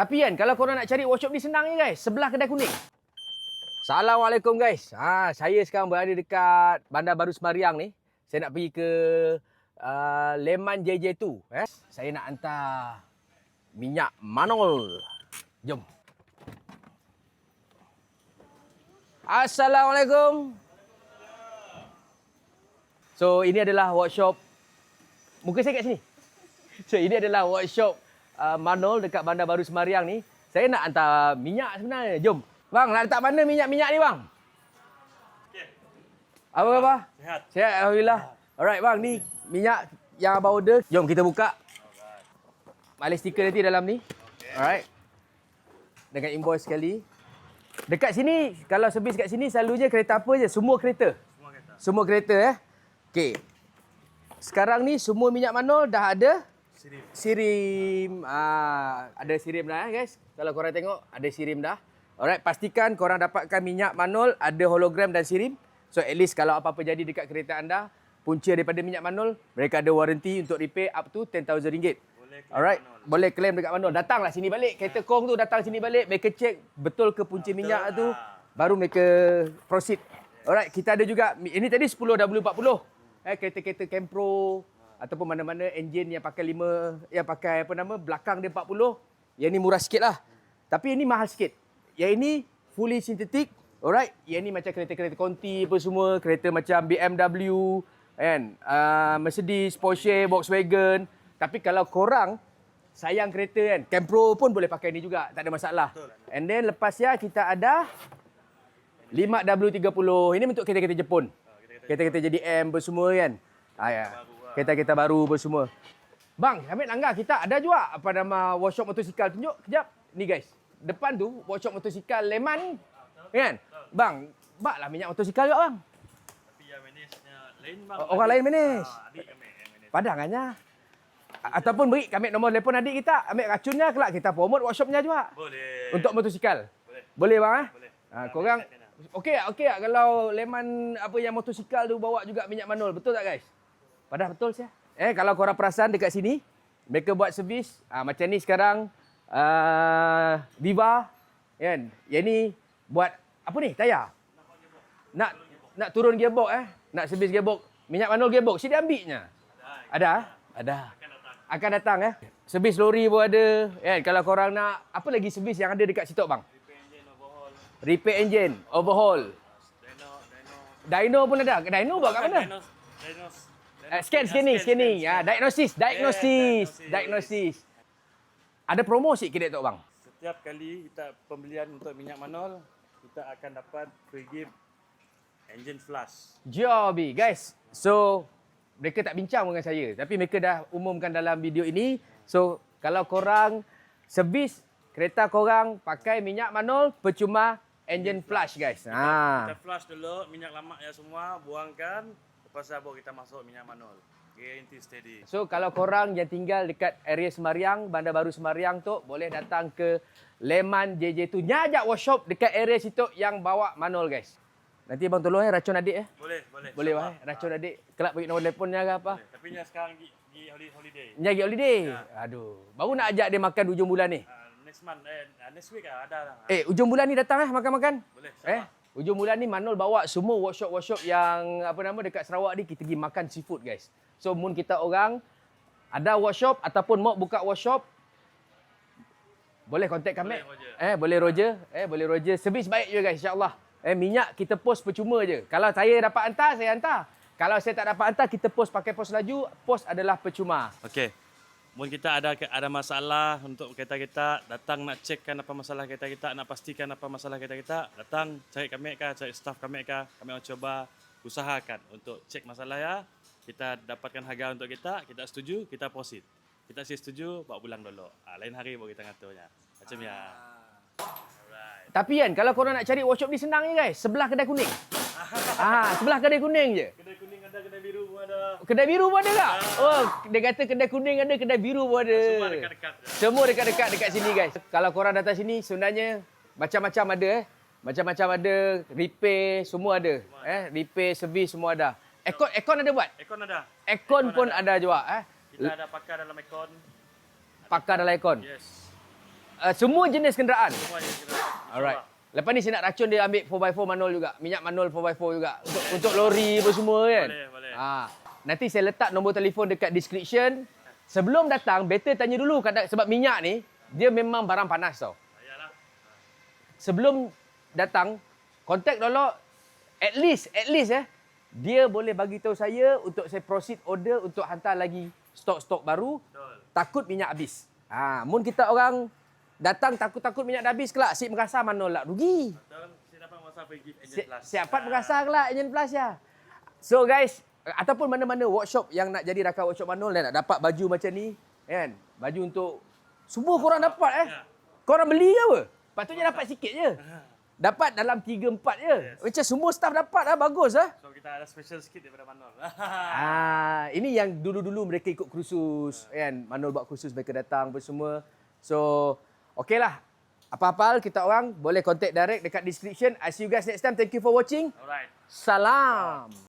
Tapi kan kalau korang nak cari workshop ni senang je guys. Sebelah kedai kuning. Assalamualaikum guys. Ha, saya sekarang berada dekat Bandar Baru Semariang ni. Saya nak pergi ke uh, Leman JJ2. Eh? Saya nak hantar minyak manol. Jom. Assalamualaikum. So ini adalah workshop. Muka saya kat sini. So ini adalah workshop uh, Manol dekat Bandar Baru Semariang ni. Saya nak hantar minyak sebenarnya. Jom. Bang, nak letak mana minyak-minyak ni bang? Apa khabar? Sihat. Sihat Alhamdulillah. Alright bang, ni minyak yang abang order. Jom kita buka. Ada stiker nanti dalam ni. Alright. Dengan invoice sekali. Dekat sini, kalau servis kat sini selalunya kereta apa je? Semua kereta. Semua kereta. Semua kereta eh. Okey. Sekarang ni semua minyak manol dah ada Sirip. sirim. Ah, ada sirim dah eh guys. Kalau korang tengok ada sirim dah. Alright, pastikan korang dapatkan minyak manol ada hologram dan sirim. So at least kalau apa-apa jadi dekat kereta anda, punca daripada minyak manol, mereka ada warranty untuk repair up to RM10,000. Boleh claim Alright, Manol. boleh claim dekat manol. Datanglah sini balik. Kereta kong tu datang sini balik, mereka check betul ke punca minyak tu, baru mereka proceed. Alright, kita ada juga ini tadi 10W40. Eh kereta-kereta Campro ataupun mana-mana enjin yang pakai 5 yang pakai apa nama belakang dia 40, yang ni murah sikit lah. Tapi ini mahal sikit. Yang ini fully synthetic. Alright, yang ni macam kereta-kereta Conti apa semua, kereta macam BMW kan, uh, Mercedes, Porsche, Volkswagen. Tapi kalau korang sayang kereta kan, Campro pun boleh pakai ni juga, tak ada masalah. And then lepas ya kita ada 5W30. Ini untuk kereta-kereta Jepun. Kereta-kereta jadi M bersemua kan. Ah, ya. Kereta-kereta baru bersemua. Bang, ambil langgar kita ada juga apa nama workshop motosikal tunjuk kejap. Ni guys. Depan tu workshop motosikal Leman kan. Bang, baklah minyak motosikal juga bang. Tapi yang manage-nya lain bang. Orang lain manage. Ah, adik manage. Padang aja. A- Ataupun beri kami nombor telefon adik kita. Ambil racunnya kelak kita promote workshopnya juga. Boleh. Untuk motosikal. Boleh. Boleh bang eh? Boleh. Ha, korang okey okey kalau Leman apa yang motosikal tu bawa juga minyak manol. Betul tak guys? Padahal betul saya. Eh kalau korang perasan dekat sini mereka buat servis ah, macam ni sekarang uh, Viva kan. Yang ni buat apa ni? Tayar. Nak nak turun gearbox eh. Nak servis gearbox. Minyak manol gearbox. Sini ambilnya. Ada? eh? Ada. Akan datang eh. Servis lori pun ada. Kan kalau korang nak apa lagi servis yang ada dekat situ bang? Repair engine overhaul. Repair engine, overhaul. Dyno, dyno. Dyno pun ada. Dyno buat kat mana? Dyno, dyno. Uh, scan, scanning, scanning. Ah, diagnosis, diagnosis, diagnosis. diagnosis. Ada promo sikit kedai tu bang. Setiap kali kita pembelian untuk minyak manol, kita akan dapat free gift engine flush. Jobi, guys. So, mereka tak bincang dengan saya. Tapi mereka dah umumkan dalam video ini. So, kalau korang servis kereta korang pakai minyak manol, percuma engine flush, guys. Ha. Kita flush dulu minyak lama ya semua, buangkan. Tu baru kita masuk minyak manol. Guarantee steady. So kalau korang yang tinggal dekat area Semariang, Bandar Baru Semariang tu boleh datang ke Leman JJ tu. Nyajak workshop dekat area situ yang bawa manol guys. Nanti abang tolong eh racun adik eh. Boleh, boleh. Boleh bang eh racun adik. Kelak bagi nombor telefonnya ke apa. Boleh. Tapi ni sekarang pergi, pergi holi- holiday. Nyagi holiday. Aduh. Baru nak ajak dia makan hujung bulan ni. Uh, next month, eh, next week lah, ada lah. Eh hujung bulan ni datang eh makan-makan. Boleh, Eh hujung bulan ni Manol bawa semua workshop-workshop yang apa nama dekat Sarawak ni kita pergi makan seafood guys. So mun kita orang ada workshop ataupun mau buka workshop boleh kontak kami. Boleh, Roger. Eh boleh Roger, eh boleh Roger. Servis baik je guys insya-Allah. Eh minyak kita post percuma je. Kalau saya dapat hantar, saya hantar. Kalau saya tak dapat hantar, kita post pakai pos laju, post adalah percuma. Okey. Mungkin kita ada ada masalah untuk kereta kita, datang nak cekkan apa masalah kereta kita, nak pastikan apa masalah kereta kita, datang cari kami kah, cari staff kami kah, kami akan coba usahakan untuk cek masalah ya. Kita dapatkan harga untuk kita, kita setuju, kita proceed. Kita sih setuju, bawa pulang dulu. Ah, lain hari baru kita ngaturnya. Macam ya. Alright. Tapi kan kalau korang nak cari workshop ni senang je guys. Sebelah kedai kuning. ah, sebelah kedai kuning je. Kedai ada, biru pun ada. Kedai biru pun ada tak? Oh, dia kata kedai kuning ada, kedai biru pun ada. Semua dekat-dekat. Semua dekat-dekat dekat sini guys. Kalau korang datang sini sebenarnya macam-macam ada eh. Macam-macam ada, repair semua ada. Eh, repair, servis semua ada. Aircon aircon ada buat? Ekon ada. Aircon pun ada juga eh. Kita ada pakar dalam ekon. Pakar dalam aircon. Yes. uh, semua jenis kenderaan. Semua yang kita Alright. Lepas ni saya nak racun dia ambil 4x4 manual juga. Minyak manual 4x4 juga. Untuk, untuk lori apa semua kan. Boleh. Ha. Nanti saya letak nombor telefon dekat description. Sebelum datang, better tanya dulu kadang, sebab minyak ni, dia memang barang panas tau. Sebelum datang, contact dulu. At least, at least eh. Dia boleh bagi tahu saya untuk saya proceed order untuk hantar lagi stok-stok baru. Betul. Takut minyak habis. Ha, mun kita orang datang takut-takut minyak dah habis kelak. Sip merasa mana lah rugi. Betul. Free gift engine plus. siapat merasa kelak engine plus ya. So guys, ataupun mana-mana workshop yang nak jadi rakan workshop manual dan nak dapat baju macam ni, kan? Baju untuk semua korang dapat eh. Ya. Korang beli ke apa? Patutnya dapat sikit je. Dapat dalam 3 4 je. Macam semua staff dapat ah bagus ah. So kita ada special sikit daripada manual. Ah, ini yang dulu-dulu mereka ikut kursus kan. Manual buat kursus mereka datang apa semua. So, okeylah. Apa-apa kita orang boleh contact direct dekat description. I see you guys next time. Thank you for watching. Alright. Salam.